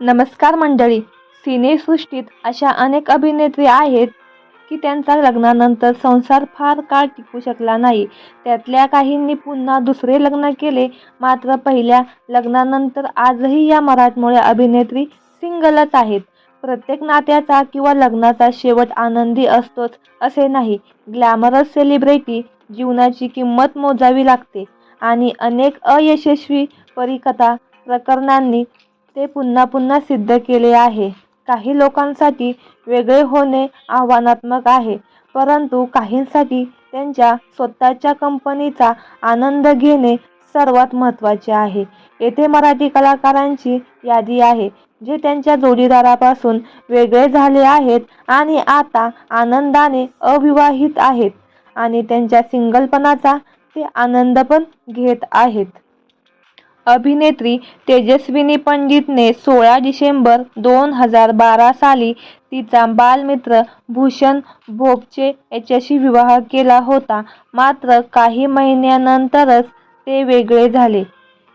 नमस्कार मंडळी. सिनेसृष्टीत अशा अनेक अभिनेत्री आहेत की त्यांचा लग्नानंतर संसार फार काळ टिकू शकला नाही. त्यातल्या काहींनी पुन्हा दुसरे लग्न केले. मात्र पहिल्या लग्नानंतर आजही या मराठमोळ्या अभिनेत्री सिंगलच आहेत. प्रत्येक नात्याचा किंवा लग्नाचा शेवट आनंदी असतोच असे नाही. ग्लॅमरस सेलिब्रिटी जीवनाची किंमत मोजावी लागते आणि अनेक अयशस्वी परिकथा प्रकरणांनी ते पुन्हा पुन्हा सिद्ध केले आहे. काही लोकांसाठी वेगळे होणे आव्हानात्मक आहे परंतु काहींसाठी त्यांच्या स्वतःच्या कंपनीचा आनंद घेणे सर्वात महत्त्वाचे आहे. येथे मराठी कलाकारांची यादी आहे जे त्यांच्या जोडीदारापासून वेगळे झाले आहेत आणि आता आनंदाने अविवाहित आहेत आणि त्यांच्या सिंगलपणाचा ते आनंद पण घेत आहेत. अभिनेत्री तेजस्विनी पंडितने सोळा डिसेंबर दोन हजार बारा साली तिचा बालमित्र भूषण भोपचे याच्याशी विवाह केला होता. मात्र काही महिन्यानंतरच ते वेगळे झाले.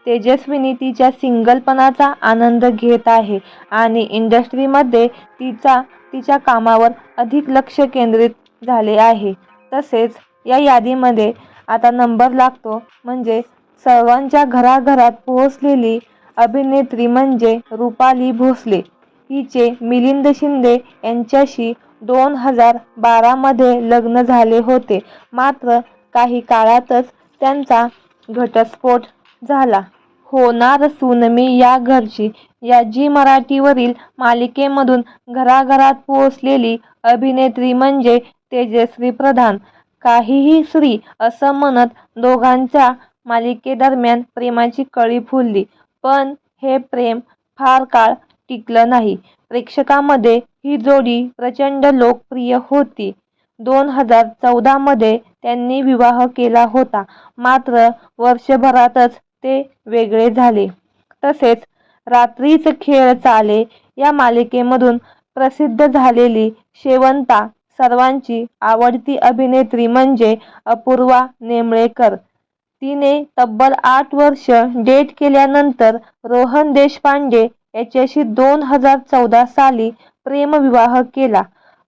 तेजस्विनी तिच्या सिंगलपणाचा आनंद घेत आहे आणि इंडस्ट्रीमध्ये तिचा तिच्या कामावर अधिक लक्ष केंद्रित झाले आहे. तसेच या यादीमध्ये आता नंबर लागतो म्हणजे सर्वांच्या घराघरात पोहोचलेली अभिनेत्री म्हणजे रुपाली भोसले. हिचे मिलिंद शिंदे यांच्याशी दोन हजार बारामध्ये लग्न झाले होते. मात्र काही काळातच त्यांचा घटस्फोट झाला. होणार सून मी या घरची या जी मराठीवरील मालिकेमधून घराघरात पोहोचलेली अभिनेत्री म्हणजे तेजस्वी प्रधान. काहीही श्री असं म्हणत दोघांच्या मालिकेदरम्यान प्रेमाची कळी फुलली. पण हे प्रेम फार काळ टिकलं नाही. प्रेक्षकांमध्ये ही जोडी प्रचंड लोकप्रिय होती. दोन हजार चौदामध्ये त्यांनी विवाह केला होता. मात्र वर्षभरातच ते वेगळे झाले. तसेच रात्रीच खेळ चाले या मालिकेमधून प्रसिद्ध झालेली शेवंता सर्वांची आवडती अभिनेत्री म्हणजे अपूर्वा नेमळेकर. तिने तब्बल आठ वर्ष डेट केल्यानंतर रोहन देशपांडे याच्याशी दोन हजार चौदा साली प्रेमविवाह केला.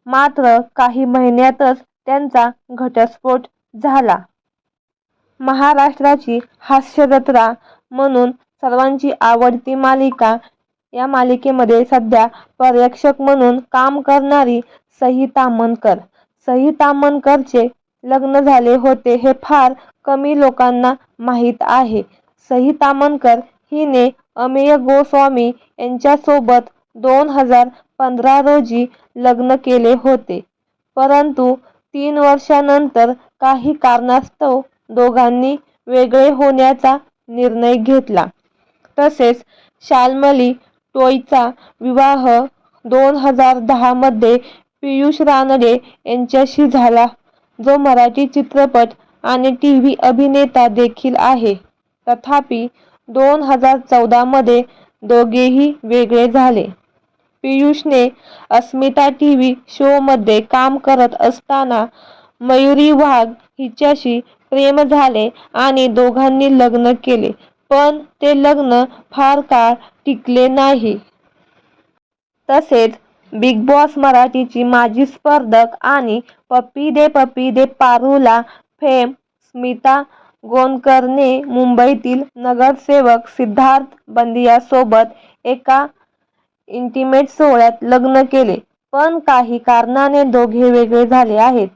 मात्र काही महिन्यातच त्यांचा घटस्फोट झाला. महाराष्ट्राची हास्यजत्रा म्हणून सर्वांची आवडती मालिका या मालिकेमध्ये सध्या पर्यवेक्षक म्हणून काम करणारी सई तामनकर. सई तामनकरचे लग्न झाले होते हे फार कमी लोकांना माहीत आहे. सई ताम्हणकर हिने अमेय गोस्वामी यांच्यासोबत दोन हजार पंधरा रोजी लग्न केले होते. परंतु तीन वर्षानंतर काही कारणास्तव दोघांनी वेगळे होण्याचा निर्णय घेतला. तसेच शाल्मली टोईचा विवाह दोन हजार दहामध्ये पियुष रानडे यांच्याशी झाला जो मराठी चित्रपट आणि टीव्ही अभिनेता देखील आहे. तथापि दोन हजार चौदामध्ये दोघेही वेगळे झाले. पियुषने अस्मिता टीव्ही शोमध्ये काम करत असताना मयुरी वाघ हिच्याशी प्रेम झाले आणि दोघांनी लग्न केले पण ते लग्न फार काळ टिकले नाही. तसेच बिग बॉस मराठीची माजी स्पर्धक आणि पप्पी दे पप्पी दे पारूला फेम स्मिता गोंदकरने मुंबईतील नगरसेवक सिद्धार्थ बंदियासोबत एका इंटिमेट सोहळ्यात लग्न केले. पण काही कारणाने दोघे वेगळे झाले आहेत.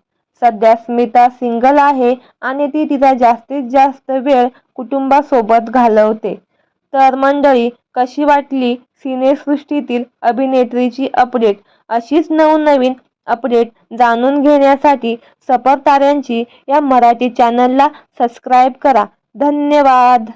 सध्या स्मिता सिंगल आहे आणि ती तिचा जास्तीत जास्त वेळ कुटुंबासोबत घालवते. तर मंडळी कशी वाटली सिनेसृष्टीतील अभिनेत्रीची अपडेट? अशीच नवनवीन अपडेट जाणून घेण्यासाठी सफरताऱ्यांची या मराठी चॅनलला सबस्क्राईब करा. धन्यवाद!